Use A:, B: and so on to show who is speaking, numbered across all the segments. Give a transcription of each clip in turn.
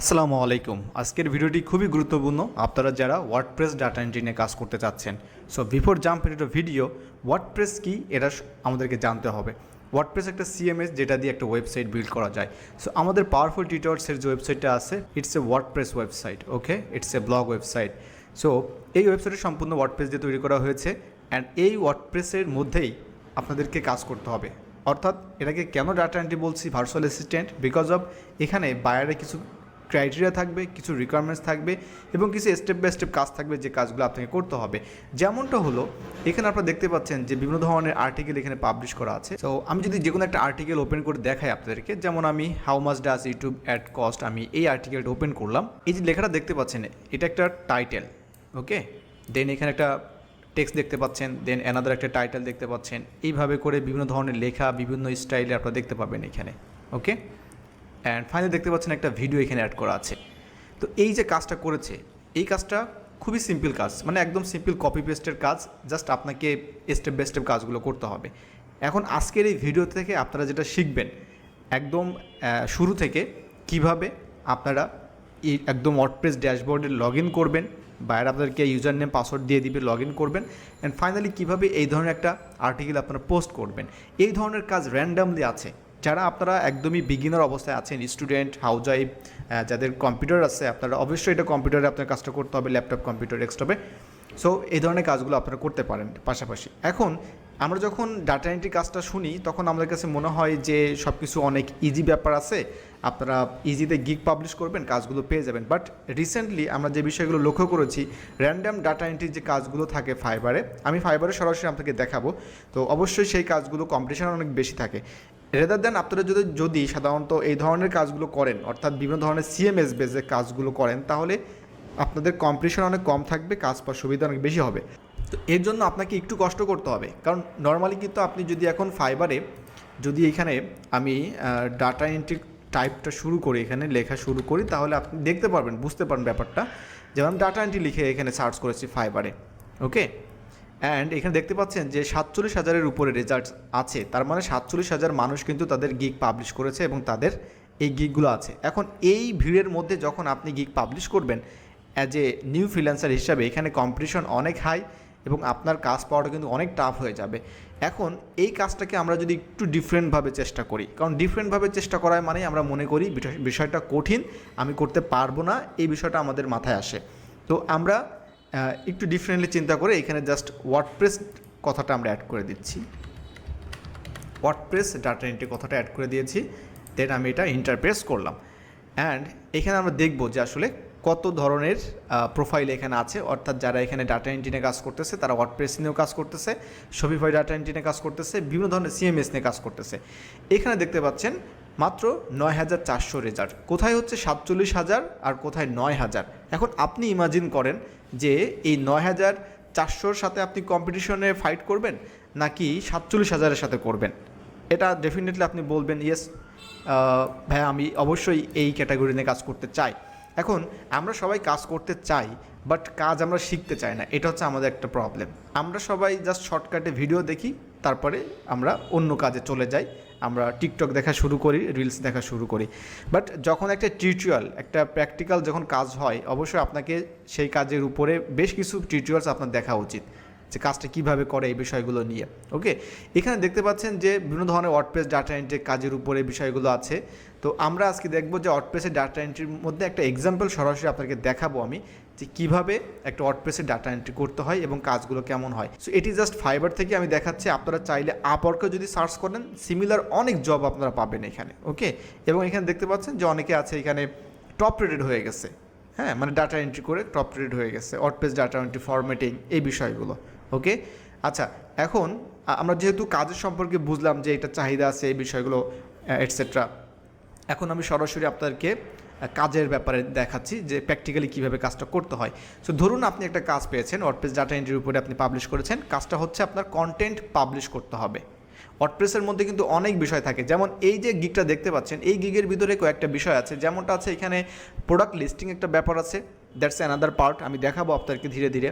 A: আসসালামু আলাইকুম। আজকের ভিডিওটি খুবই গুরুত্বপূর্ণ। আপনারা যারা ওয়ার্ডপ্রেস ডাটা এন্ট্রি নিয়ে কাজ করতে চাচ্ছেন so before jump into video WordPress কি এটা আমাদেরকে জানতে হবে। ওয়ার্ডপ্রেস একটা সিএমএস যেটা দিয়ে একটা ওয়েবসাইট বিল্ড করা যায়। সো আমাদের পাওয়ারফুল টিউটার্সের যে ওয়েবসাইটটা আছে it's a WordPress website okay it's a blog website so এই ওয়েবসাইটে সম্পূর্ণ ওয়ার্ডপ্রেস দিয়ে তৈরি করা হয়েছে অ্যান্ড এই ওয়ার্ডপ্রেসের মধ্যেই আপনাদেরকে কাজ করতে হবে। অর্থাৎ এটাকে কেন ডাটা এন্ট্রি বলছি? ভার্চুয়াল অ্যাসিস্ট্যান্ট বিকজ অফ এখানে বায়ারে কিছু ক্রাইটেরিয়া থাকবে, কিছু রিকোয়ারমেন্টস থাকবে এবং কিছু স্টেপ বাই স্টেপ কাজ থাকবে যে কাজগুলো আপনাকে করতে হবে। যেমনটা হলো, এখানে আপনারা দেখতে পাচ্ছেন যে বিভিন্ন ধরনের আর্টিকেল এখানে পাবলিশ করা আছে। তো আমি যদি যে কোনো একটা আর্টিকেল ওপেন করে দেখাই আপনাদেরকে, যেমন আমি how much does YouTube ad cost আমি এই আর্টিকেলটা ওপেন করলাম। এই যে লেখাটা দেখতে পাচ্ছেন, এটা একটা টাইটেল ওকে দেন এখানে একটা টেক্সট দেখতে পাচ্ছেন দেন অ্যানাদার একটা টাইটেল দেখতে পাচ্ছেন। এইভাবে করে বিভিন্ন ধরনের লেখা, বিভিন্ন স্টাইলে আপনারা দেখতে পাবেন এখানে ওকে অ্যান্ড ফাইনালি দেখতে পাচ্ছেন একটা ভিডিও এখানে অ্যাড করা আছে। তো এই যে কাজটা করেছে, এই কাজটা খুবই সিম্পল কাজ মানে একদম সিম্পল কপি পেস্টের কাজ জাস্ট আপনাকে স্টেপ বাই স্টেপ কাজগুলো করতে হবে। এখন আজকের এই ভিডিও থেকে আপনারা যেটা শিখবেন, একদম শুরু থেকে কীভাবে আপনারা এই একদম ওয়ার্ডপ্রেস ড্যাশবোর্ডে লগ ইন করবেন বাইরে আপনাদেরকে ইউজার নেম পাসওয়ার্ড দিয়ে দিবে লগ ইন করবেন। অ্যান্ড ফাইনালি কীভাবে এই ধরনের একটা আর্টিকেল আপনারা পোস্ট করবেন। এই ধরনের কাজ র্যান্ডামলি আছে। যারা আপনারা একদমই বিগিনার অবস্থায় আছেন স্টুডেন্ট হাউজাইব যাদের কম্পিউটার আছে, আপনারা অবশ্যই এটা কম্পিউটারে আপনার কাজটা করতে হবে ল্যাপটপ কম্পিউটার ডেস্কটপে সো এই ধরনের কাজগুলো আপনারা করতে পারেন পাশাপাশি। এখন, আমরা যখন ডাটা এন্ট্রি কাজটা শুনি, তখন আমাদের কাছে মনে হয় যে সব কিছু অনেক ইজি ব্যাপার আছে। আপনারা ইজিতে গিগ পাবলিশ করবেন, কাজগুলো পেয়ে যাবেন। বাট রিসেন্টলি আমরা যে বিষয়গুলো লক্ষ্য করেছি র্যান্ডাম ডাটা এন্ট্রির যে কাজগুলো থাকে ফাইবারে আমি ফাইবারে সরাসরি আপনাকে দেখাবো। তো অবশ্যই সেই কাজগুলো কম্পিটিশন অনেক বেশি থাকে। রেদার দেন আপনারা যদি যদি সাধারণত এই ধরনের কাজগুলো করেন, অর্থাৎ বিভিন্ন ধরনের সিএমএস বেজে কাজগুলো করেন, তাহলে আপনাদের কম্পিটিশন অনেক কম থাকবে, কাজ পাওয়ার সুবিধা অনেক বেশি হবে। তো এর জন্য আপনাকে একটু কষ্ট করতে হবে। কারণ নর্মালি কিন্তু আপনি যদি এখন ফাইবারে যদি এখানে আমি ডাটা এন্ট্রি টাইপটা শুরু করি, এখানে লেখা শুরু করি, তাহলে আপনি দেখতে পারবেন, বুঝতে পারবেন ব্যাপারটা। যেমন ডাটা এন্ট্রি লিখে এখানে সার্চ করেছি ফাইবারে ওকে অ্যান্ড এখানে দেখতে পাচ্ছেন যে সাতচল্লিশ হাজারের উপরে রেজাল্ট আছে। তার মানে সাতচল্লিশ হাজার মানুষ কিন্তু তাদের গিগ পাবলিশ করেছে এবং তাদের এই গিগগুলো আছে। এখন এই ভিড়ের মধ্যে যখন আপনি গিগ পাবলিশ করবেন অ্যাজ এ নিউ ফ্রিল্যান্সার হিসাবে এখানে কম্পিটিশন অনেক হাই এবং আপনার কাজ পাওয়াটা কিন্তু অনেক টাফ হয়ে যাবে। এখন এই কাজটাকে আমরা যদি একটু ডিফারেন্টভাবে চেষ্টা করি, কারণ ডিফারেন্টভাবে চেষ্টা করায় মানে আমরা মনে করি বিষয়- বিষয়টা কঠিন, আমি করতে পারব না, এই বিষয়টা আমাদের মাথায় আসে। তো আমরা একটু ডিফারেন্টলি চিন্তা করে এখানে জাস্ট ওয়ার্ডপ্রেস কথাটা আমরা অ্যাড করে দিচ্ছি। ওয়ার্ডপ্রেস ডাটা এন্ট্রি কথাটা অ্যাড করে দিয়েছি দেন আমি এটা ইন্টারপ্রেস করলাম। অ্যান্ড এখানে আমরা দেখব যে আসলে কত ধরনের প্রোফাইল এখানে আছে, অর্থাৎ যারা এখানে ডাটা এন্ট্রি নিয়ে কাজ করতেছে, তারা ওয়ার্ডপ্রেস নিয়েও কাজ করতেছে শপিফাই ডাটা এন্ট্রি কাজ করতেছে, বিভিন্ন ধরনের সিএমএস নিয়ে কাজ করতেছে। এখানে দেখতে পাচ্ছেন মাত্র নয় হাজার চারশো রেজাল্ট। কোথায় হচ্ছে সাতচল্লিশ হাজার আর কোথায় নয় হাজার এখন আপনি ইমাজিন করেন যে এই নয় হাজার চারশোর সাথে আপনি কম্পিটিশনে ফাইট করবেন নাকি সাতচল্লিশ হাজারের সাথে করবেন? এটা ডেফিনেটলি আপনি বলবেন ইয়েস ভাই আমি অবশ্যই এই ক্যাটাগরি নিয়ে কাজ করতে চাই। এখন আমরা সবাই কাজ করতে চাই বাট কাজ আমরা শিখতে চাই না। এটা হচ্ছে আমাদের একটা প্রবলেম আমরা সবাই জাস্ট শর্টকাটে ভিডিও দেখি, তারপরে আমরা অন্য কাজে চলে যাই। আমরা টিকটক দেখা শুরু করি রিলস দেখা শুরু করি। বাট যখন একটা টিউটোরিয়াল একটা প্র্যাকটিক্যাল যখন কাজ হয়, অবশ্যই আপনাকে সেই কাজের উপরে বেশ কিছু টিউটোরিয়ালস আপনার দেখা উচিত। যে কাজটা কীভাবে করে এই বিষয়গুলো নিয়ে ওকে এখানে দেখতে পাচ্ছেন যে বিভিন্ন ধরনের ওয়ার্ডপ্রেস ডাটা এন্ট্রি কাজের উপরে বিষয়গুলো আছে। তো আমরা আজকে দেখব যে ওয়ার্ডপ্রেসের ডাটা এন্ট্রির মধ্যে একটা এক্সাম্পল সরাসরি আপনাকে দেখাবো আমি, যে কীভাবে একটা ওয়ার্ডপ্রেসের ডাটা এন্ট্রি করতে হয় এবং কাজগুলো কেমন হয়। সো এটি জাস্ট ফাইবার থেকে আমি দেখাচ্ছি, আপনারা চাইলে আপওয়ার্কে যদি সার্চ করেন সিমিলার অনেক জব আপনারা পাবেন এখানে ওকে এবং এখানে দেখতে পাচ্ছেন যে অনেকে আছে এখানে টপ রেটেড হয়ে গেছে হ্যাঁ? মানে ডাটা এন্ট্রি করে টপ রেটেড হয়ে গেছে ওয়ার্ডপ্রেস ডাটা এন্ট্রি ফরম্যাটিং এই বিষয়গুলো ওকে আচ্ছা এখন আমরা যেহেতু কাজের সম্পর্কে বুঝলাম যে এটা চাহিদা আছে এই বিষয়গুলো এটসেট্রা এখন আমি সরাসরি আপনাদেরকে কাজের ব্যাপারে দেখাচ্ছি যে প্র্যাকটিক্যালি কীভাবে কাজটা করতে হয়। সো ধরুন আপনি একটা কাজ পেয়েছেন ওয়ার্ডপ্রেস ডাটা এন্ট্রির উপরে আপনি পাবলিশ করেছেন, কাজটা হচ্ছে আপনার কন্টেন্ট পাবলিশ করতে হবে। ওয়ার্ডপ্রেসের মধ্যে কিন্তু অনেক বিষয় থাকে, যেমন এই যে গিগটা দেখতে পাচ্ছেন, এই গিগের ভিতরে কয়েকটা বিষয় আছে, যেমনটা আছে এখানে প্রোডাক্ট লিস্টিং একটা ব্যাপার আছে দ্যাটস অ্যানাদার পার্ট আমি দেখাবো আপনাদেরকে ধীরে ধীরে।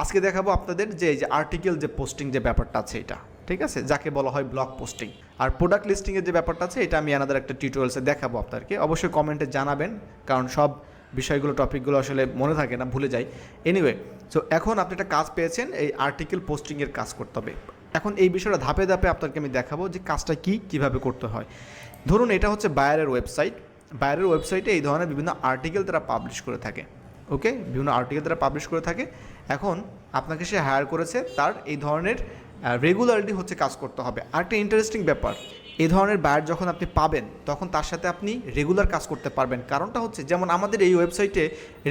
A: আজকে দেখাবো আপনাদের যে, এই যে আর্টিকেল যে পোস্টিং যে ব্যাপারটা আছে এটা। ঠিক আছে? যাকে বলা হয় ব্লগ পোস্টিং আর প্রোডাক্ট লিস্টিংয়ের যে ব্যাপারটা আছে, এটা আমি আনাদার একটা টিউটোরিয়ালসে দেখাবো আপনাদেরকে। অবশ্যই কমেন্টে জানাবেন, কারণ সব বিষয়গুলো টপিকগুলো আসলে মনে থাকে না, ভুলে যাই। এনিওয়ে সো এখন আপনি একটা কাজ পেয়েছেন, এই আর্টিকেল পোস্টিংয়ের কাজ করতে হবে। এখন এই বিষয়টা ধাপে ধাপে আপনাকে আমি দেখাবো যে কাজটা কি, কীভাবে করতে হয়। ধরুন, এটা হচ্ছে বায়ারের ওয়েবসাইট বায়ারের ওয়েবসাইটে এই ধরনের বিভিন্ন আর্টিকেল তারা পাবলিশ করে থাকে। ওকে বিভিন্ন আর্টিকেল তারা পাবলিশ করে থাকে। এখন আপনাকে সে হায়ার করেছে, তার এই ধরনের রেগুলারলি হচ্ছে কাজ করতে হবে। আরেকটা ইন্টারেস্টিং ব্যাপার এই ধরনের বায়ার যখন আপনি পাবেন, তখন তার সাথে আপনি রেগুলার কাজ করতে পারবেন। কারণটা হচ্ছে, যেমন আমাদের এই ওয়েবসাইটে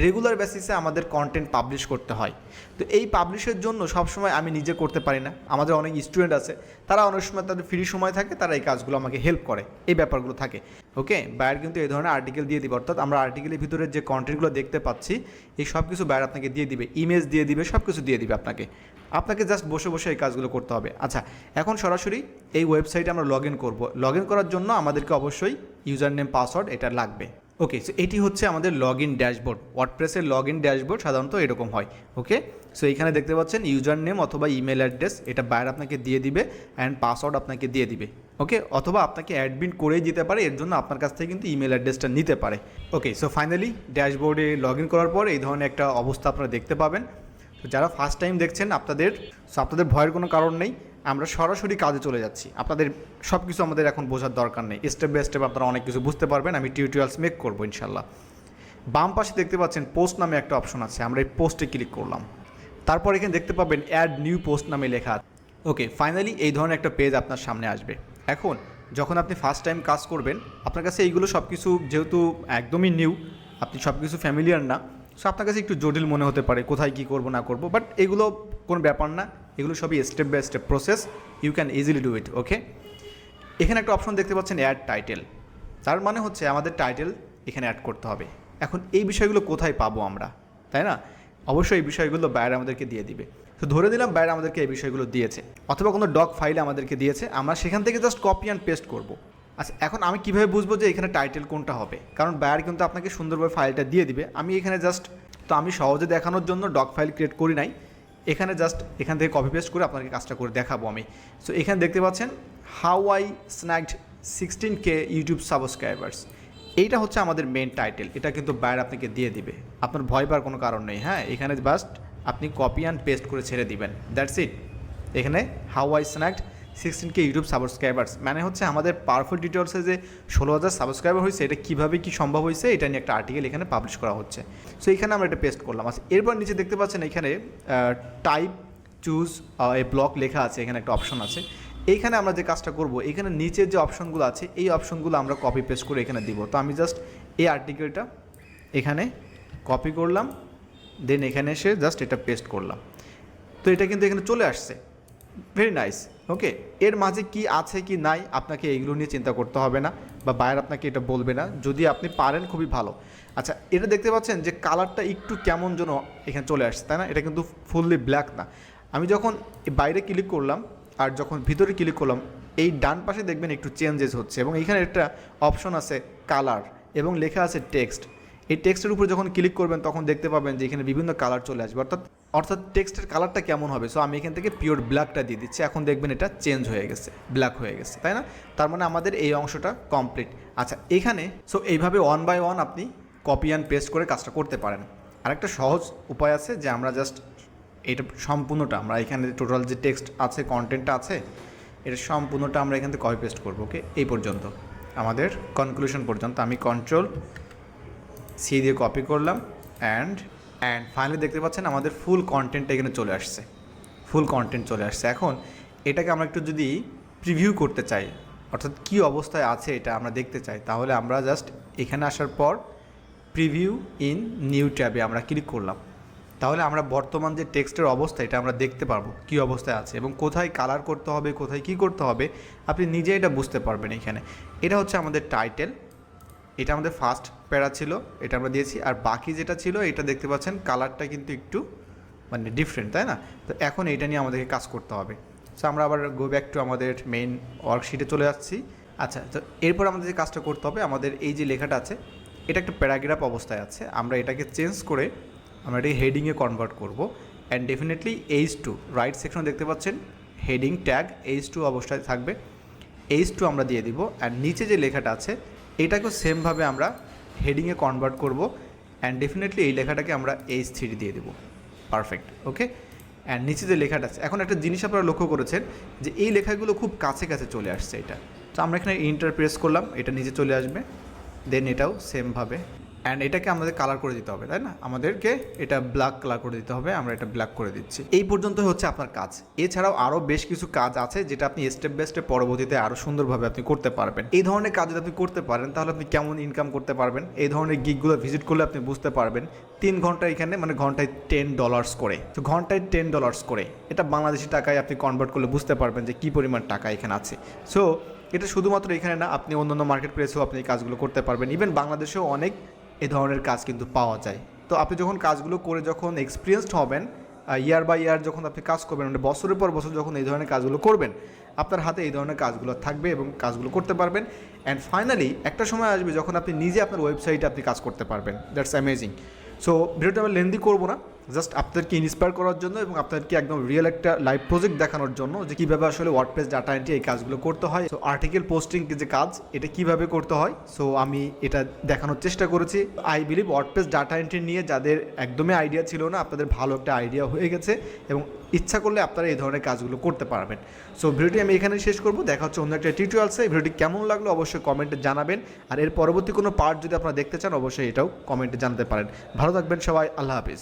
A: রেগুলার বেসিসে আমাদের কন্টেন্ট পাবলিশ করতে হয়। তো এই পাবলিশের জন্য সবসময় আমি নিজে করতে পারি না। আমাদের অনেক স্টুডেন্ট আছে, তারা অনেক সময় তাদের ফ্রি সময় থাকে, তারা এই কাজগুলো আমাকে হেল্প করে। এই ব্যাপারগুলো থাকে। ওকে বায়ার কিন্তু এই ধরনের আর্টিকেল দিয়ে দিবে। অর্থাৎ আমরা আর্টিকেলের ভিতরে যে কন্টেন্টগুলো দেখতে পাচ্ছি, এই সব কিছু বায়ার আপনাকে দিয়ে দিবে। ইমেজ দিয়ে দিবে সব কিছু দিয়ে দিবে আপনাকে। আপনাকে জাস্ট বসে বসে এই কাজগুলো করতে হবে। আচ্ছা এখন সরাসরি এই ওয়েবসাইটে আমরা লগ ইন করব। লগ ইন করার জন্য আমাদেরকে অবশ্যই ইউজার নেম পাসওয়ার্ড এটা লাগবে। ওকে সো এটি হচ্ছে আমাদের লগ ইন ড্যাশবোর্ড ওয়ার্ডপ্রেসের লগ ইন ড্যাশবোর্ড সাধারণত এরকম হয়। ওকে সো এখানে দেখতে পাচ্ছেন ইউজার নেম অথবা ইমেল অ্যাড্রেস এটা বাইরে আপনাকে দিয়ে দিবে অ্যান্ড পাসওয়ার্ড আপনাকে দিয়ে দিবে। ওকে অথবা আপনাকে অ্যাডমিট করেই দিতে পারে, এর জন্য আপনার কাছ থেকে কিন্তু ইমেল অ্যাড্রেসটা নিতে পারে। ওকে সো ফাইনালি ড্যাশবোর্ডে লগ ইন করার পর এই ধরনের একটা অবস্থা আপনারা দেখতে পাবেন। তো যারা ফার্স্ট টাইম দেখছেন, আপনাদের সো আপনাদের ভয়ের কোনো কারণ নেই, আমরা সরাসরি কাজে চলে যাচ্ছি। আপনাদের সব কিছু আমাদের এখন বোঝার দরকার নেই। স্টেপ বাই স্টেপ আপনারা অনেক কিছু বুঝতে পারবেন, আমি টিউটোরিয়ালস মেক করব ইনশাল্লাহ বাম পাশে দেখতে পাচ্ছেন পোস্ট নামে একটা অপশন আছে, আমরা এই পোস্টে ক্লিক করলাম। তারপর এখানে দেখতে পাবেন অ্যাড নিউ পোস্ট নামে লেখা ওকে ফাইনালি এই ধরনের একটা পেজ আপনার সামনে আসবে। এখন, যখন আপনি ফার্স্ট টাইম কাজ করবেন, আপনার কাছে এইগুলো সব কিছু যেহেতু একদমই নিউ আপনি সব কিছু ফ্যামিলিয়ার না সো আপনার কাছে একটু জটিল মনে হতে পারে কোথায় কী করব, না করব বাট এগুলো কোনো ব্যাপার না। এগুলো সবই step by step process you can easily do it okay এখানে একটা অপশন দেখতে পাচ্ছেন অ্যাড টাইটেল তার মানে হচ্ছে আমাদের টাইটেল এখানে অ্যাড করতে হবে। এখন এই বিষয়গুলো কোথায় পাবো আমরা, তাই না? অবশ্যই এই বিষয়গুলো বাইরে আমাদেরকে দিয়ে দিবে। তো ধরে দিলাম বাইরে আমাদেরকে এই বিষয়গুলো দিয়েছে, অথবা কোনো ডক ফাইলে আমাদেরকে দিয়েছে, আমরা সেখান থেকে জাস্ট কপি অ্যান্ড পেস্ট করব। আচ্ছা এখন আমি কীভাবে বুঝব যে এখানে টাইটেল কোনটা হবে? কারণ বায়ার কিন্তু আপনাকে সুন্দরভাবে ফাইলটা দিয়ে দিবে। আমি এখানে জাস্ট তো আমি সহজে দেখানোর জন্য ডক ফাইল ক্রিয়েট করি নাই। এখানে জাস্ট এখান থেকে কপি পেস্ট করে আপনাকে কাজটা করে দেখাবো আমি। সো এখানে দেখতে পাচ্ছেন how I snagged sixteen K YouTube subscribers এইটা হচ্ছে আমাদের মেন টাইটেল এটা কিন্তু বাইরে আপনাকে দিয়ে দিবে। আপনার ভয় পাওয়ার কোনো কারণ নেই। হ্যাঁ এখানে জাস্ট আপনি কপি অ্যান্ড পেস্ট করে ছেড়ে দিবেন। দ্যাটস ইট এখানে how I snagged sixteen K YouTube subscribers মানে হচ্ছে আমাদের পাওয়ারফুল ডিটেলসে যে ষোলো হাজার সাবস্ক্রাইবার হয়েছে, এটা কীভাবে কী সম্ভব হয়েছে, এটা নিয়ে একটা আর্টিকেল এখানে পাবলিশ করা হচ্ছে। সো এখানে আমরা এটা পেস্ট করলাম। আচ্ছা এরপর নিচে দেখতে পাচ্ছেন এখানে টাইপ চুজ এ ব্লক লেখা আছে, এখানে একটা অপশন আছে। এইখানে আমরা যে কাজটা করব, এখানে নিচের যে অপশনগুলো আছে, এই অপশনগুলো আমরা কপি পেস্ট করে এখানে দিব। তো আমি জাস্ট এই আর্টিকেলটা এখানে কপি করলাম দেন এখানে এসে জাস্ট এটা পেস্ট করলাম। তো এটা কিন্তু এখানে চলে আসছে। ভেরি নাইস ওকে এর মাঝে কি আছে কি নাই আপনাকে এইগুলো নিয়ে চিন্তা করতে হবে না বা বাইরে আপনাকে এটা বলবে না, যদি আপনি পারেন খুবই ভালো। আচ্ছা এটা দেখতে পাচ্ছেন যে কালারটা একটু কেমন যেন এখানে চলে আসছে, তাই না? এটা কিন্তু ফুললি ব্ল্যাক না। আমি যখন বাইরে ক্লিক করলাম আর যখন ভিতরে ক্লিক করলাম, এই ডান পাশে দেখবেন একটু চেঞ্জেস হচ্ছে এবং এখানে একটা অপশন আছে কালার এবং লেখা আছে টেক্সট এই টেক্সটের উপর যখন ক্লিক করবেন, তখন দেখতে পাবেন যে এখানে বিভিন্ন কালার চলে আসবে। অর্থাৎ অর্থাৎ টেক্সটের কালারটা কেমন হবে? সো আমি এখান থেকে পিওর ব্ল্যাকটা দিয়ে দিচ্ছি। এখন দেখবেন এটা চেঞ্জ হয়ে গেছে ব্ল্যাক হয়ে গেছে, তাই না? তার মানে আমাদের এই অংশটা কমপ্লিট আচ্ছা এখানে সো এইভাবে ওয়ান বাই ওয়ান আপনি কপি অ্যান্ড পেস্ট করে কাজটা করতে পারেন। আরেকটা সহজ উপায় আছে যে আমরা জাস্ট এটা সম্পূর্ণটা, আমরা এখানে টোটাল যে টেক্সট আছে কন্টেন্টটা আছে, এটা সম্পূর্ণটা আমরা এখান থেকে কপি পেস্ট করব ওকে এই পর্যন্ত। আমাদের কনক্লুশন পর্যন্ত আমি কন্ট্রোল সি দিয়ে কপি করলাম অ্যান্ড অ্যান্ড ফাইনালি দেখতে পাচ্ছেন আমাদের ফুল কন্টেন্ট এখানে চলে আসছে। ফুল কন্টেন্ট চলে আসছে। এখন এটাকে আমরা একটু যদি প্রিভিউ করতে চাই, অর্থাৎ কী অবস্থায় আছে এটা আমরা দেখতে চাই, তাহলে আমরা জাস্ট এখানে আসার পর প্রিভিউ ইন নিউ ট্যাবে আমরা ক্লিক করলাম। তাহলে আমরা বর্তমান যে টেক্সটের অবস্থা, এটা আমরা দেখতে পারব কী অবস্থায় আছে এবং কোথায় কালার করতে হবে, কোথায় কী করতে হবে, আপনি নিজে এটা বুঝতে পারবেন এখানে। এটা হচ্ছে আমাদের টাইটেল এটা আমাদের ফার্স্ট প্যারা ছিল, এটা আমরা দিয়েছি। আর বাকি যেটা ছিল, এটা দেখতে পাচ্ছেন কালারটা কিন্তু একটু মানে ডিফারেন্ট তাই না? তো এখন এটা নিয়ে আমাদেরকে কাজ করতে হবে। সো আমরা আবার গো ব্যাক টু আমাদের মেইন ওয়ার্কশিটে চলে যাচ্ছি আচ্ছা তো এরপর আমাদের যে কাজটা করতে হবে, আমাদের এই যে লেখাটা আছে, এটা একটা প্যারাগ্রাফ অবস্থায় আছে। আমরা এটাকে চেঞ্জ করে আমরা এটাকে হেডিংয়ে কনভার্ট করব। And definitely H two right section দেখতে পাচ্ছেন হেডিং ট্যাগ এইচ টু অবস্থায় থাকবে। এইচ টু আমরা দিয়ে দিব। অ্যান্ড নিচে যে লেখাটা আছে এটাকেও সেমভাবে আমরা হেডিংয়ে কনভার্ট করব অ্যান্ড ডেফিনেটলি এই লেখাটাকে আমরা এইচ থ্রি দিয়ে দেবো। পারফেক্ট ওকে অ্যান্ড নিচে যে লেখাটা আছে, এখন একটা জিনিস আপনারা লক্ষ্য করেছেন যে এই লেখাগুলো খুব কাছে কাছে চলে আসছে এটা। তো আমরা এখানে ইন্টারপ্রেস করলাম, এটা নিচে চলে আসবে দেন এটাও সেমভাবে অ্যান্ড এটাকে আমাদের কালার করে দিতে হবে, তাই না? আমাদেরকে এটা ব্ল্যাক কালার করে দিতে হবে, আমরা এটা ব্ল্যাক করে দিচ্ছি। এই পর্যন্ত হচ্ছে আপনার কাজ। এছাড়াও আরও বেশ কিছু কাজ আছে যেটা আপনি স্টেপ বাই স্টেপ পরবর্তীতে আরও সুন্দরভাবে আপনি করতে পারবেন। এই ধরনের কাজ যদি আপনি করতে পারেন, তাহলে আপনি কেমন ইনকাম করতে পারবেন? এই ধরনের গিকগুলো ভিজিট করলে আপনি বুঝতে পারবেন, তিন ঘণ্টা এখানে মানে ঘন্টায় টেন ডলার্স করে। তো ঘন্টায় টেন ডলার্স করে। এটা বাংলাদেশি টাকায় আপনি কনভার্ট করলে বুঝতে পারবেন যে কী পরিমাণ টাকা এখানে আছে। সো এটা শুধুমাত্র এখানে না, আপনি অন্যান্য মার্কেট প্লেসেও আপনি কাজগুলো করতে পারবেন। ইভেন বাংলাদেশেও অনেক এ ধরনের কাজ কিন্তু পাওয়া যায়। তো আপনি যখন কাজগুলো করে যখন এক্সপিরিয়েন্সড হবেন ইয়ার বাই ইয়ার যখন আপনি কাজ করবেন মানে বছরের পর বছর যখন এই ধরনের কাজগুলো করবেন, আপনার হাতে এই ধরনের কাজগুলো থাকবে এবং কাজগুলো করতে পারবেন। অ্যান্ড ফাইনালি একটা সময় আসবে যখন আপনি নিজে আপনার ওয়েবসাইটে আপনি কাজ করতে পারবেন। দ্যাটস অ্যামেজিং সো ভিডিওটা আমি লেন্দি করব না। জাস্ট আপনাদেরকে ইন্সপায়ার করার জন্য এবং আপনাদেরকে একদম রিয়েল একটা লাইভ প্রজেক্ট দেখানোর জন্য যে কীভাবে আসলে ওয়ার্ডপ্রেস ডাটা এন্ট্রি এই কাজগুলো করতে হয়। সো আর্টিকেল পোস্টিং যে কাজ, এটা কীভাবে করতে হয়? সো আমি এটা দেখানোর চেষ্টা করেছি। I believe WordPress data entry নিয়ে যাদের একদমই আইডিয়া ছিল না, আপনাদের ভালো একটা আইডিয়া হয়ে গেছে এবং ইচ্ছা করলে আপনারা এই ধরনের কাজগুলো করতে পারবেন। সো ভিডিওটি আমি এখানে শেষ করব। দেখা হচ্ছে অন্য একটা টিউটোরিয়ালসে ভিডিওটি কেমন লাগল অবশ্যই কমেন্টে জানাবেন। আর এর পরবর্তী কোনো পার্ট যদি আপনারা দেখতে চান, অবশ্যই এটাও কমেন্টে জানাতে পারেন। ভালো থাকবেন সবাই। আল্লাহ হাফিজ।